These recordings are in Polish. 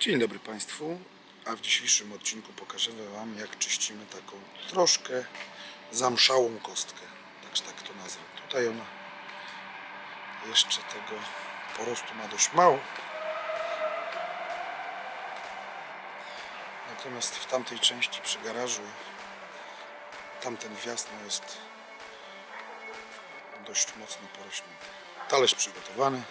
Dzień dobry Państwu, a w dzisiejszym odcinku pokażemy Wam jak czyścimy taką troszkę zamszałą kostkę, także tak to nazwę. Tutaj ona jeszcze tego porostu ma dość mało. Natomiast w tamtej części przy garażu tamten wjazd jest dość mocno porośnięty. Talerz przygotowany.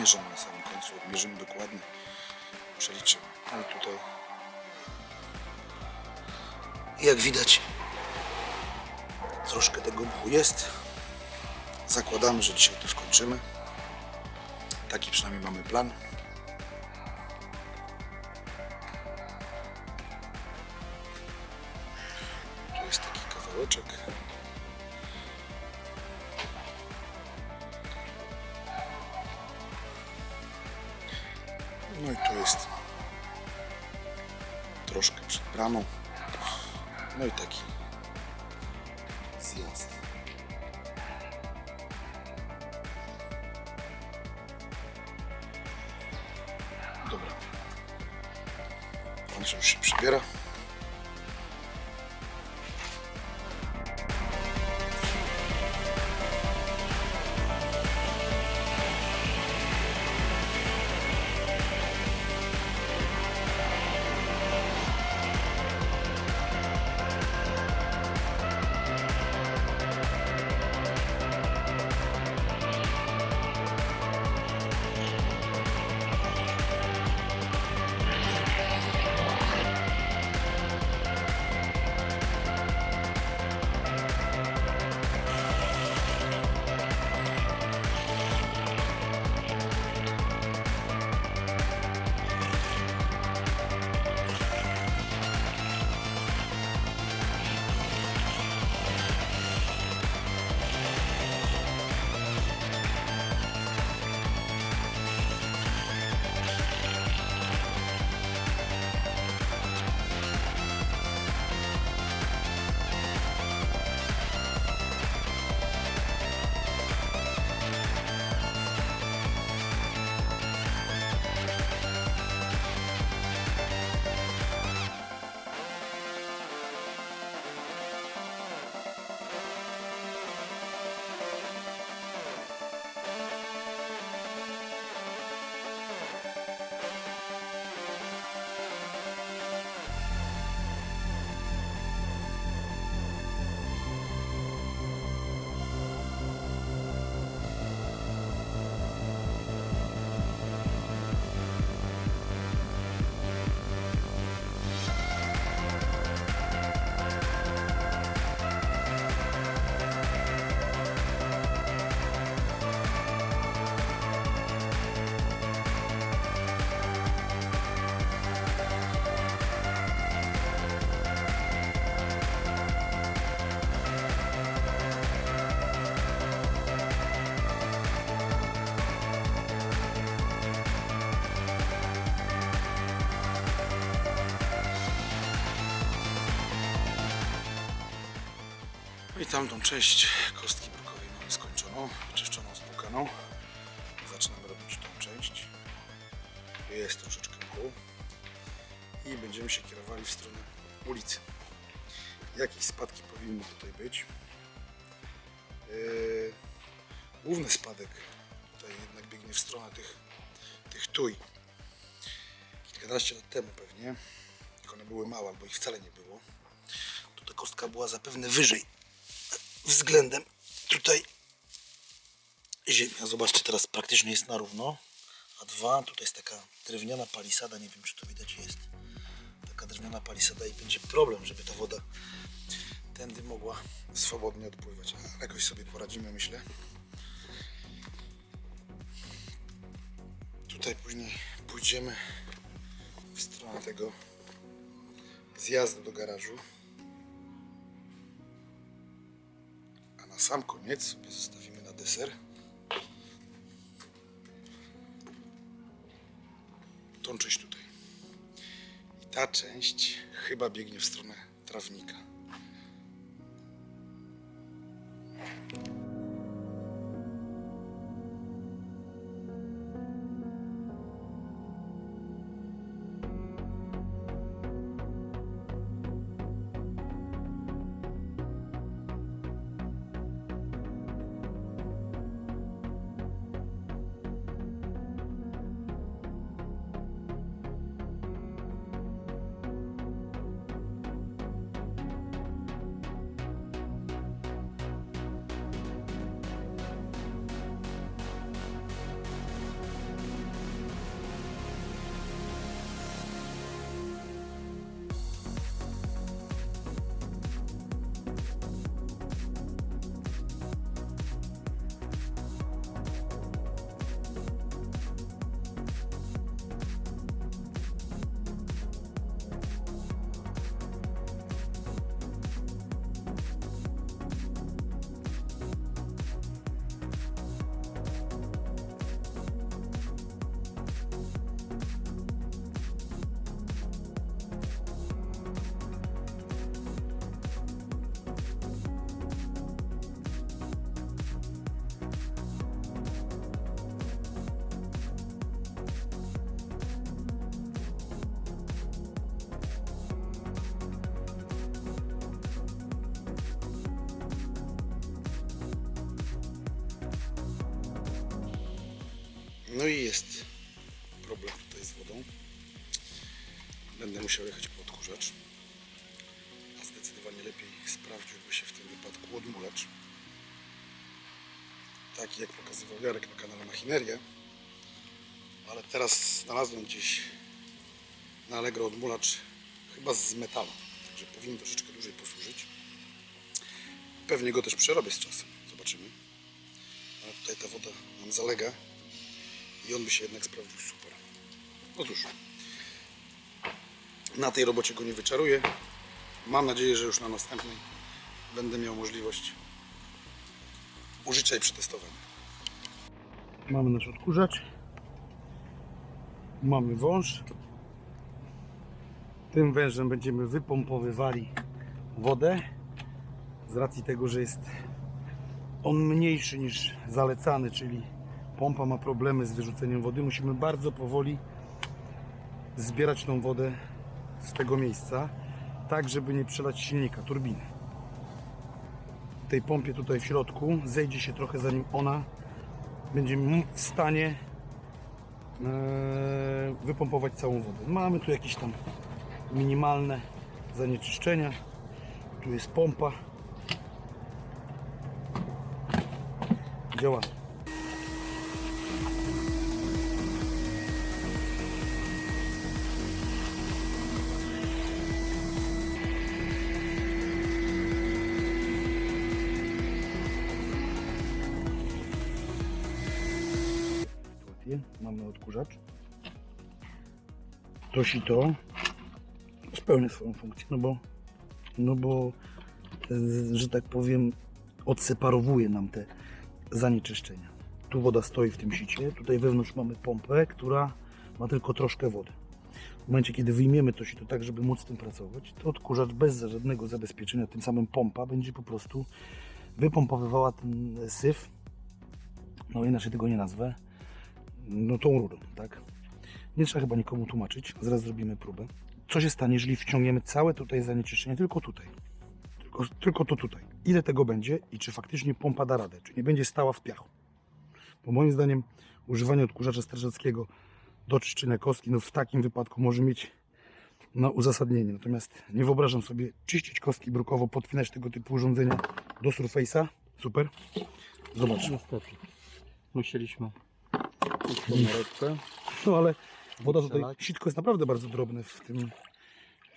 250. Zmierzymy na samym końcu, odmierzymy dokładnie, przeliczymy. I tutaj jak widać troszkę tego mchu jest. Zakładamy, że dzisiaj to skończymy. Taki przynajmniej mamy plan. No i tu jest troszkę przed bramą. No i taki zjazd. Dobra. Pan już się przybiera. Tamtą część kostki brukowej mamy skończoną, wyczyszczoną, spłukaną. Zaczynamy robić tą część. Jest troszeczkę mchu. I będziemy się kierowali w stronę ulicy. Jakieś spadki powinny tutaj być. Yy, główny spadek tutaj jednak biegnie w stronę tych, tych tuj. Kilkanaście lat temu pewnie, jak one były małe, albo ich wcale nie było, to ta kostka była zapewne wyżej względem tutaj ziemia. Zobaczcie, teraz praktycznie jest na równo. A dwa, tutaj jest taka drewniana palisada, nie wiem czy to widać jest. Taka drewniana palisada i będzie problem, żeby ta woda tędy mogła swobodnie odpływać. Ale jakoś sobie poradzimy, myślę. Tutaj później pójdziemy w stronę tego zjazdu do garażu. Sam koniec sobie zostawimy na deser tą część tutaj. I ta część chyba biegnie w stronę trawnika. No i jest problem tutaj z wodą. Będę musiał jechać po odkurzacz. A zdecydowanie lepiej sprawdziłby się w tym wypadku odmulacz. Taki jak pokazywał Jarek na kanale Machineria. Ale teraz znalazłem gdzieś na Allegro odmulacz chyba z metalu. Także powinien troszeczkę dłużej posłużyć. Pewnie go też przerobię z czasem. Zobaczymy. Ale tutaj ta woda nam zalega i on by się jednak sprawdził super. No na tej robocie go nie wyczaruję. Mam nadzieję, że już na następnej będę miał możliwość użycia i przetestowania. Mamy nasz odkurzacz. Mamy wąż. Tym wężem będziemy wypompowywali wodę. Z racji tego, że jest on mniejszy niż zalecany, czyli pompa ma problemy z wyrzuceniem wody, musimy bardzo powoli zbierać tą wodę z tego miejsca, tak żeby nie przelać silnika, turbiny. Tej pompie tutaj w środku zejdzie się trochę zanim ona będzie w stanie e, wypompować całą wodę. Mamy tu jakieś tam minimalne zanieczyszczenia. Tu jest pompa. Działa. To si to spełnia swoją funkcję, no bo, no bo, e, że tak powiem, odseparowuje nam te zanieczyszczenia. Tu woda stoi w tym sicie, tutaj wewnątrz mamy pompę, która ma tylko troszkę wody. W momencie, kiedy wyjmiemy to sito tak, żeby móc z tym pracować, to odkurzacz bez żadnego zabezpieczenia, tym samym pompa będzie po prostu wypompowywała ten syf, no inaczej tego nie nazwę, no tą rurą, tak? Nie trzeba chyba nikomu tłumaczyć, zaraz zrobimy próbę. Co się stanie, jeżeli wciągniemy całe tutaj zanieczyszczenie, tylko tutaj? Tylko, tylko to tutaj. Ile tego będzie i czy faktycznie pompa da radę? Czy nie będzie stała w piachu? Bo moim zdaniem używanie odkurzacza strażackiego do czyszczenia kostki, no w takim wypadku może mieć no, uzasadnienie. Natomiast nie wyobrażam sobie czyścić kostki brukowo, podpinać tego typu urządzenia do Surface'a. Super. Zobacz. Niestety. Musieliśmy. No ale woda tutaj, sitko jest naprawdę bardzo drobne w tym,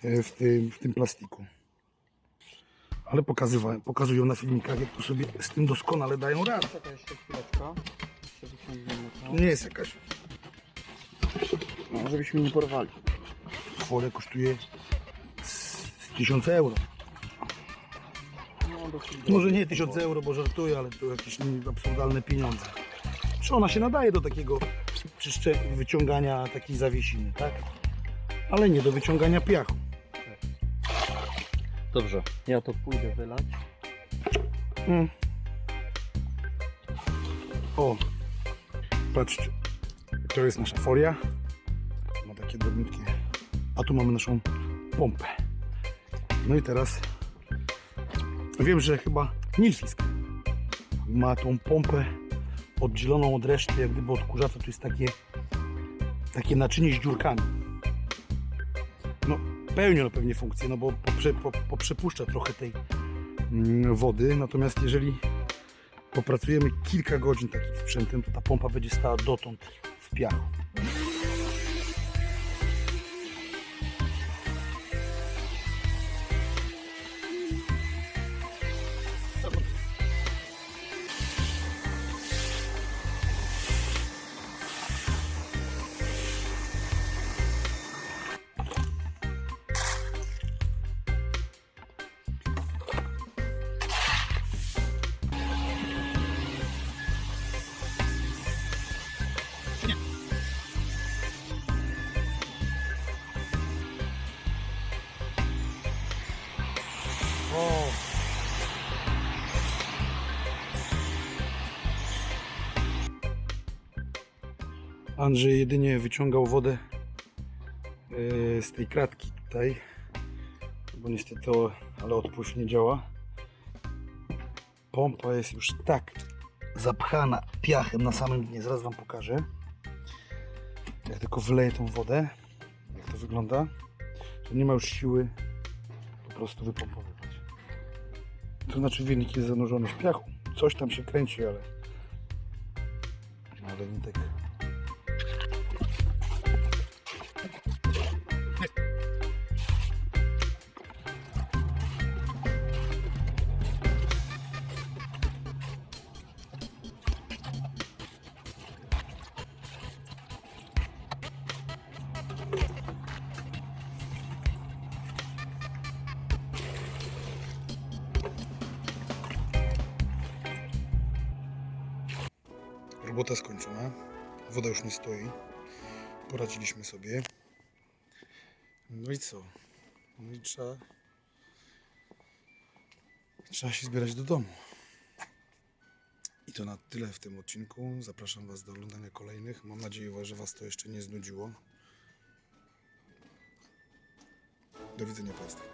e, w tym, w tym plastiku. Ale pokazywa, pokazują na filmikach, jak to sobie z tym doskonale dają radę. Czekaj jeszcze chwileczkę. Jeszcze wyciągniemy To nie jest jakaś No, żebyśmy nie porwali. folia, kosztuje z, z 1000 euro. No, Może nie drogo. 1000 euro, bo żartuję, ale to jakieś absurdalne pieniądze. Czy ona się nadaje do takiego czyszcze, wyciągania takiej zawiesiny, tak? Ale nie do wyciągania piachu. Dobrze, ja to pójdę wylać. Mm. O, patrzcie, to jest nasza folia. Ma takie drobniutkie. A tu mamy naszą pompę. No i teraz wiem, że chyba Nilfisk ma tą pompę oddzieloną od reszty, jak gdyby odkurzacza. Tu jest takie, takie naczynie z dziurkami. No, pełni ono pewnie funkcję, no bo poprze, po, poprzepuszcza trochę tej mm, wody. Natomiast jeżeli popracujemy kilka godzin takim sprzętem, to ta pompa będzie stała dotąd w piachu. Andrzej jedynie wyciągał wodę e, z tej kratki tutaj, bo niestety, ale odpływ nie działa. Pompa jest już tak zapchana piachem na samym dnie, zaraz Wam pokażę. Jak tylko wleję tą wodę, jak to wygląda, to nie ma już siły po prostu wypompowywać. To znaczy wynik jest zanurzony w piachu. Coś tam się kręci, ale... Ale nie tak... Robota skończona. Woda już nie stoi. Poradziliśmy sobie. No i co? No i trzeba. Trzeba się zbierać do domu. I to na tyle w tym odcinku. Zapraszam Was do oglądania kolejnych. Mam nadzieję, że Was to jeszcze nie znudziło. Do widzenia Państwu.